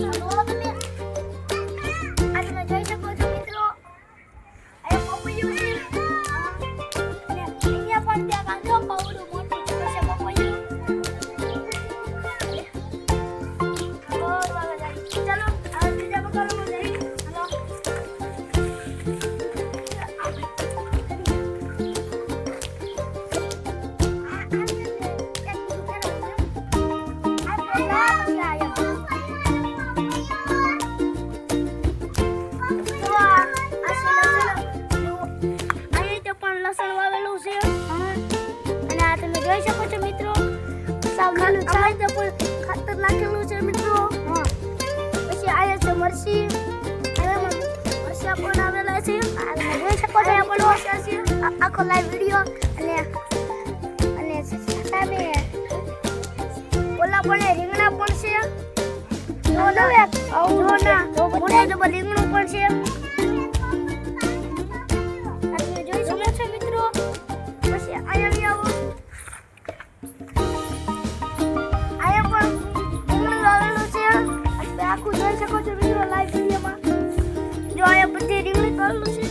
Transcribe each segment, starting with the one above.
Tchau. છો અમારે તો પણ ખાતર નાખેલું છે મિત્રો? પછી આયા છે મરસી. મરસા પણ આવેલા છે. જોઈ શકો છો પણ મરસા છે. આખો લાઈવ વિડિયો અને અને સામે ઓલા પણ રીંગણા પણ છે. રીંગણું પણ છે. જોઈ શકો છો મિત્રો લાઈવ વિડિયોમાં જો અહીંયા બધી રીંગણી આવેલું છે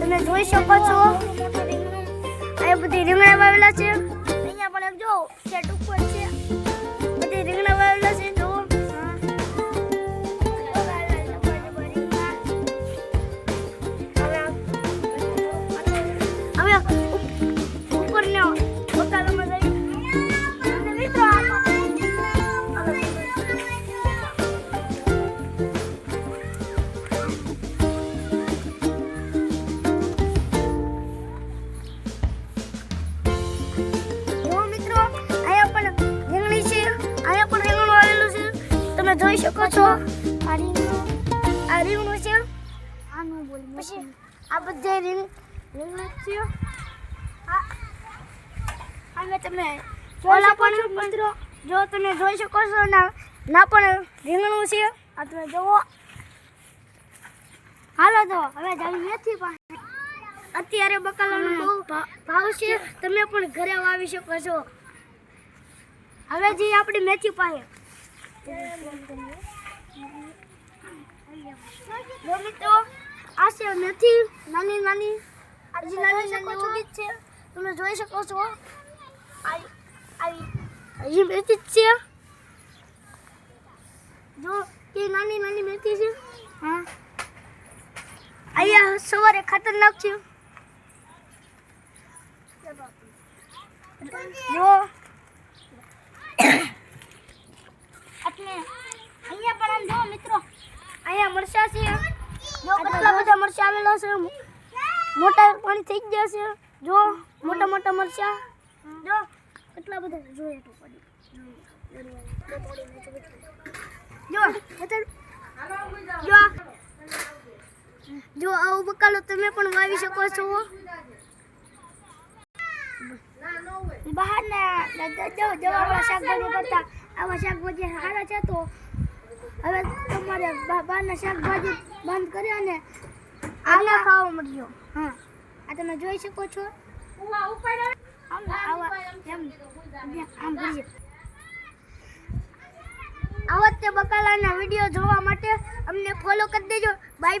તમે જોઈ શકો છો. અહીંયા બધી રીંગણા વાવેલા છે. અહીંયા પણ એમ જો તમે જોઈ શકો છો. આ રીંગણું છે. પછી આ બધા રીંગ રીંગણ છે. આ અને તમે ઓલા પણ મિત્રો. જો તમે જોઈ શકો છો ના ના પણ રીંગણું છે. આ તમે જોવો. હાલો તો હવે જાવી મેથી પાસે અત્યારે બકાલાનો બહુ ભાવ છે. તમે પણ ઘરે વાવી શકો છો. હવે જે આપણી મેથી પાસે જો મિત્રો આ છે મેથી નાની નાની હજી નાની નાની ઉગી છે તમે જોઈ શકો છો હજી મેથી જ છે જો કે નાની નાની મેથી છે હા અહીંયા સવારે ખાતર છે જો એટલે અહીંયા પણ આમ જો મિત્રો અહીંયા મરચા છે. જો કેટલા બધા મરચા આવેલા છે. મોટા પાણી થઈ ગયા છે. જો મોટા મોટા મરચા. જો કેટલા બધા જો એટલું પડી. જો જો આવું બકાલો તમે પણ વાવી શકો છો. બહારના દવાવાળા શાકભાજી કરતા. આવા શાકભાજી સારા છે તો હવે તમારે બહારના શાકભાજી બંધ કરી અને આના ખાવા મળજો હા. આ તમે જોઈ શકો છો. આમ આવા એમ આમ કરીએ આવા. જ તે બકાલાના વીડિયો જોવા માટે અમને ફોલો કરી દેજો. Bye bye